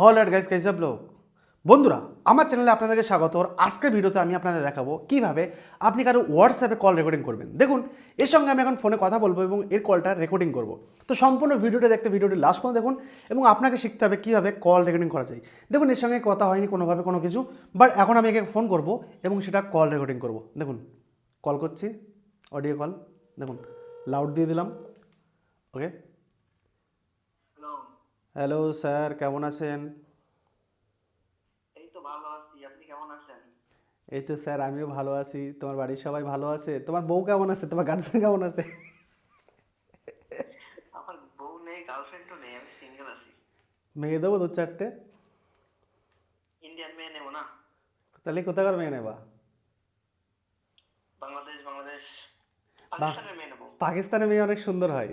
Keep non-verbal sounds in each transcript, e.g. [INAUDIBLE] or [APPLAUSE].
হল এট গাইস কাইস লোক বন্ধুরা, আমার চ্যানেলে আপনাদেরকে স্বাগত। আজকের ভিডিওতে আমি আপনাদের দেখাবো কীভাবে আপনি কারও হোয়াটসঅ্যাপে কল রেকর্ডিং করবেন। দেখুন, এর সঙ্গে আমি এখন ফোনে কথা বলব এবং এর কলটা রেকর্ডিং করব। তো সম্পূর্ণ ভিডিওটা দেখতে, ভিডিওটি লাস্ট পর্যন্ত দেখুন এবং আপনাকে শিখতে হবে কীভাবে কল রেকর্ডিং করা যায়। দেখুন, এর সঙ্গে কথা হয়নি কোনোভাবে কোনো কিছু বাট এখন আমি একে ফোন করব এবং সেটা কল রেকর্ডিং করব। দেখুন কল করছি অডিও কল দেখুন লাউড দিয়ে দিলাম ওকে হ্যালো স্যার কেমন আছেন? এই তো ভালো আছি। আপনি কেমন আছেন? এই তো স্যার আমিও ভালো আছি। তোমার বাড়ির সবাই ভালো আছে? তোমার বউ কেমন আছে? তোমার গার্লফ্রেন্ড কেমন আছে? আমার বউ নেই গার্লফ্রেন্ডও নেই আমি সিঙ্গেল আছি। মেয়ে দেবো দু চারটে? ইন্ডিয়ান মেয়ে নেব না? তাহলে কোথাকার মেয়ে নেবা? বাংলাদেশ বাংলাদেশ। পাকিস্তানের মেয়ে নেব। পাকিস্তানের মেয়ে অনেক সুন্দর হয়।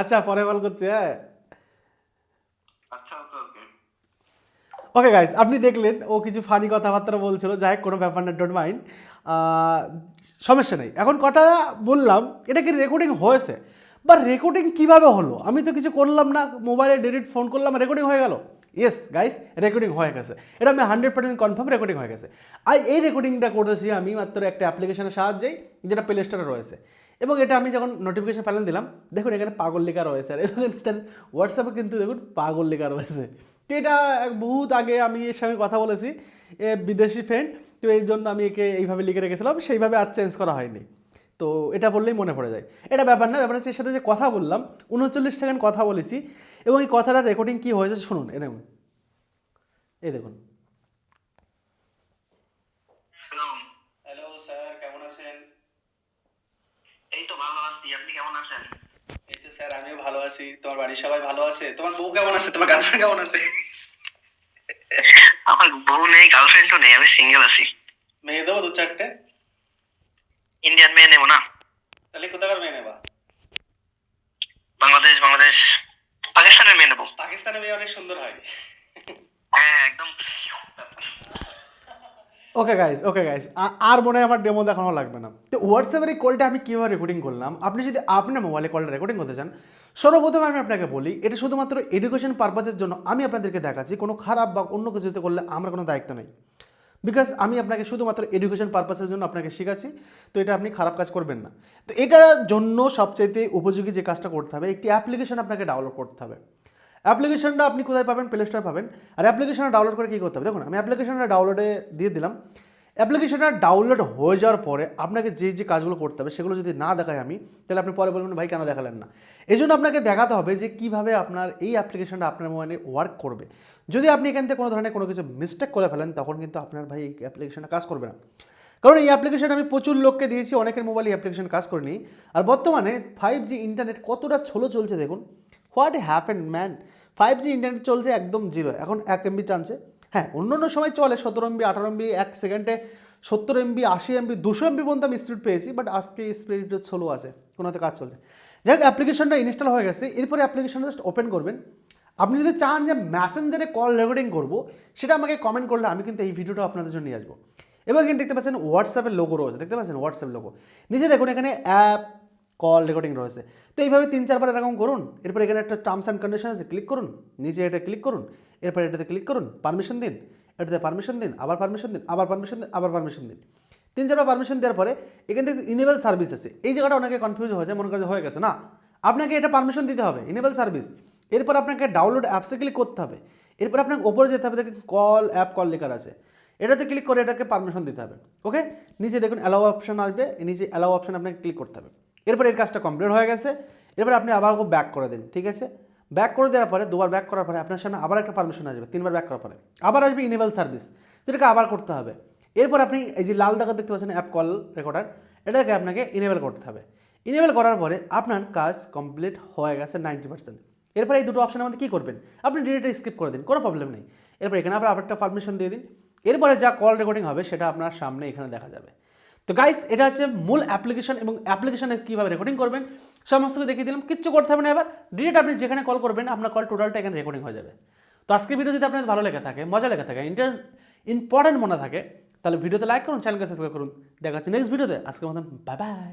আচ্ছা পরে কল করছে হ্যাঁ। আচ্ছা ওকে গাইস আপনি দেখলেন ও কিছু ফানি কথাবার্তা বলছিল যাই হোক কোনো ব্যাপার না ডোন্ট মাইন্ড সমস্যা নেই। এখন কটা বললাম এটা কি রেকর্ডিং হয়েছে? বা রেকর্ডিং কীভাবে হলো? আমি তো কিছু করলাম না মোবাইলে ডিরেক্ট ফোন করলাম রেকর্ডিং হয়ে গেল। ইয়েস গাইস রেকর্ডিং হয়ে গেছে। এটা আমি হান্ড্রেড পার্সেন্ট কনফার্ম রেকর্ডিং হয়ে গেছে। আর এই রেকর্ডিংটা করেছি আমি মাত্র একটা অ্যাপ্লিকেশনের সাহায্যেই যেটা প্লে স্টোরে রয়েছে। এবং এটা আমি যখন নোটিফিকেশন প্যানেল দিলাম, দেখুন এখানে পাগল লেখা রয়েছে। আর এখানে তার হোয়াটসঅ্যাপে কিন্তু দেখুন পাগল লেখা রয়েছে। তো এটা বহুত আগে আমি এর সঙ্গে কথা বলেছি, এ বিদেশি ফ্রেন্ড তো এই জন্য আমি একে এইভাবে লিখে রেখেছিলাম, সেইভাবে আর চেঞ্জ করা হয়নি। তো এটা বললেই মনে পড়ে যায়। এটা ব্যাপার না, ব্যাপার হচ্ছে এর সাথে যে কথা বললাম, উনচল্লিশ সেকেন্ড কথা বলেছি, এবং এই কথাটার রেকর্ডিং কী হয়েছে শুনুন এরকম এই দেখুন হ্যালো হ্যালো স্যার কেমন আছেন এই তো ভালো আছি আপনি কেমন আছেন? এই তো স্যার আমিও ভালো আছি। তোমার বাড়ির সবাই ভালো আছে? তোমার বউ কেমন আছে? তোমার গার্লফ্রেন্ড কেমন আছে? [LAUGHS] আমার বউ নেই গার্লফ্রেন্ডও নেই আমি সিঙ্গেল আছি। মেয়ে দেবো দু চারটে? ইন্ডিয়ান মেয়ে নেব না। তাহলে কোথাকার মেয়ে নেবা? বাংলাদেশ বাংলাদেশ। পাকিস্তানের মেয়ে নেব। পাকিস্তানের মেয়ে অনেক সুন্দর হ্যাঁ একদম ওকে গাইজ ওকে গাইজ আর মনে হয় আমার ডেমো দেখানো লাগবে না। তো হোয়াটসঅ্যাপের এই কলটা আমি কীভাবে রেকর্ডিং করলাম? আপনি যদি আপনার মোবাইলে কলটা রেকর্ডিং করতে চান, সর্বপ্রথম আমি আপনাকে বলি, এটা শুধুমাত্র এডুকেশন পারপাসের জন্য আমি আপনাদেরকে দেখাচ্ছি, কোনো খারাপ বা অন্য কিছুতে করলে আমার কোনো দায়িত্ব নেই। বিকজ আমি আপনাকে শুধুমাত্র এডুকেশন পারপাসের জন্য আপনাকে শেখাচ্ছি, তো এটা আপনি খারাপ কাজ করবেন না। তো এটার জন্য সবচাইতে উপযোগী যে কাজটা করতে হবে, একটি অ্যাপ্লিকেশন আপনাকে ডাউনলোড করতে হবে। অ্যাপ্লিকেশনটা আপনি কোথায় পাবেন? প্লে স্টোর পাবেন। আর অ্যাপ্লিকেশনটা ডাউনলোড করে কী করতে হবে? দেখুন, আমি অ্যাপ্লিকেশনটা ডাউনলোডে দিয়ে দিলাম। অ্যাপ্লিকেশনটা ডাউনলোড হয়ে যাওয়ার পরে আপনাকে যে যে কাজগুলো করতে হবে, সেগুলো যদি না দেখায় আমি, তাহলে আপনি পরে বলবেন, ভাই, কেন দেখালেন না? এই জন্য আপনাকে দেখাতে হবে যে কীভাবে আপনার এই অ্যাপ্লিকেশনটা আপনার মোবাইলে ওয়ার্ক করবে। যদি আপনি এখান থেকে কোনো ধরনের কোনো কিছু মিস্টেক করে ফেলেন, তখন কিন্তু আপনার ভাই এই অ্যাপ্লিকেশনটা কাজ করবে না। কারণ এই অ্যাপ্লিকেশন আমি প্রচুর লোককে দিয়েছি, অনেকের মোবাইলে অ্যাপ্লিকেশন কাজ করিনি। আর বর্তমানে ফাইভ জি ইন্টারনেট কতটা ছোলো চলছে দেখুন what happen man five G internet চলছে একদম জিরো এখন এক এমবি টানছে। হ্যাঁ অন্য অন্য সময় চলে সতেরো এমবি আঠারো এমবি এক সেকেন্ডে সত্তর এমবি আশি এমবি দুশো এমবি পর্যন্ত আমি স্পিড পেয়েছি বাট আজকে স্পিড স্লো আছে কোনোতে কাজ চলছে। যাই হোক অ্যাপ্লিকেশনটা ইনস্টল হয়ে গেছে। এরপরে অ্যাপ্লিকেশনটা জাস্ট ওপেন করবেন। আপনি যদি চান যে ম্যাসেঞ্জারে কল রেকর্ডিং করব, সেটা আমাকে কমেন্ট করলে আমি কিন্তু এই ভিডিওটা আপনাদের জন্য নিয়ে আসব। এবার কিন্তু দেখতে পাচ্ছেন হোয়াটসঅ্যাপের লোগো রয়েছে। দেখতে পাচ্ছেন হোয়াটসঅ্যাপ লোগো নিচে দেখুন এখানে অ্যাপ কল রেকর্ডিং রয়েছে। তো এইভাবে তিন, চারবার এরকম করুন, এরপর এখানে একটা টার্মস অ্যান্ড কন্ডিশন আছে ক্লিক করুন, নিচে এটা ক্লিক করুন, এরপর এটাতে ক্লিক করুন পারমিশন দিন, এটাতে পারমিশন দিন, আবার পারমিশন দিন, আবার পারমিশন দিন, আবার পারমিশন দিন। তিন, চারবার পারমিশন দেওয়ার পরে এখান থেকে ইনেবল সার্ভিস আছে। এই জায়গাটা অনেকে কনফিউজ হয়েছে, মনে করে যে হয়ে গেছে। না, আপনাকে এটা পারমিশন দিতে হবে ইনেবল সার্ভিস এরপর আপনাকে ডাউনলোড অ্যাপসে ক্লিক করতে হবে। এরপর আপনাকে ওপরে যেতে হবে, দেখুন কল অ্যাপ কল লেখার আছে। এটাতে ক্লিক করে এটাকে পারমিশন দিতে হবে ওকে নিচে দেখুন অ্যালাউ অপশন আসবে নিচে অ্যালাউ অপশন আপনাকে ক্লিক করতে হবে। এরপর এর কাজটা কমপ্লিট হয়ে গেছে। এরপর আপনি আবার ওকে ব্যাক করে দিন, ঠিক আছে? ব্যাক করে দেওয়ার পরে, দুবার ব্যাক করার পরে আপনার সামনে আবার একটা পারমিশন আসবে, তিনবার ব্যাক করার পরে। আবার আসবে ইনেবল সার্ভিস যেটাকে আবার করতে হবে। এরপর আপনি এই যে লাল দাগা দেখতে পাচ্ছেন অ্যাপ কল রেকর্ডার এটাকে আপনাকে ইনেবল করতে হবে। ইনেবল করার পরে আপনার কাজ কমপ্লিট হয়ে গেছে নাইনটি পার্সেন্ট এরপর এই দুটো অপশনের মধ্যে কী করবেন? আপনি ডিরেক্টলি স্কিপ করে দিন, কোনো প্রবলেম নেই। এরপর এখানে আবার আবার একটা পারমিশন দিয়ে দিন। এরপরে যা কল রেকর্ডিং হবে, সেটা আপনার সামনে এখানে দেখা যাবে। তো গাইস এটা হচ্ছে মূল অ্যাপ্লিকেশন এবং অ্যাপ্লিকেশনে কীভাবে রেকর্ডিং করবেন, সমস্ত কিছু দেখিয়ে দিলাম, কিচ্ছু করতে হবে না এবার। ডিরেক্ট আপনি যেখানে কল করবেন, আপনার কল টোটালটা এখানে রেকর্ডিং হয়ে যাবে। তো আজকের ভিডিও যদি আপনার ভালো লেগে থাকে, মজা লেগে থাকে ইন্টার ইম্পর্টেন্ট মনে থাকে, তাহলে ভিডিওতে লাইক করুন চ্যানেলকে সাবস্ক্রাইব করুন। দেখা হচ্ছে নেক্সট ভিডিওতে আজকের মতন বাই বাই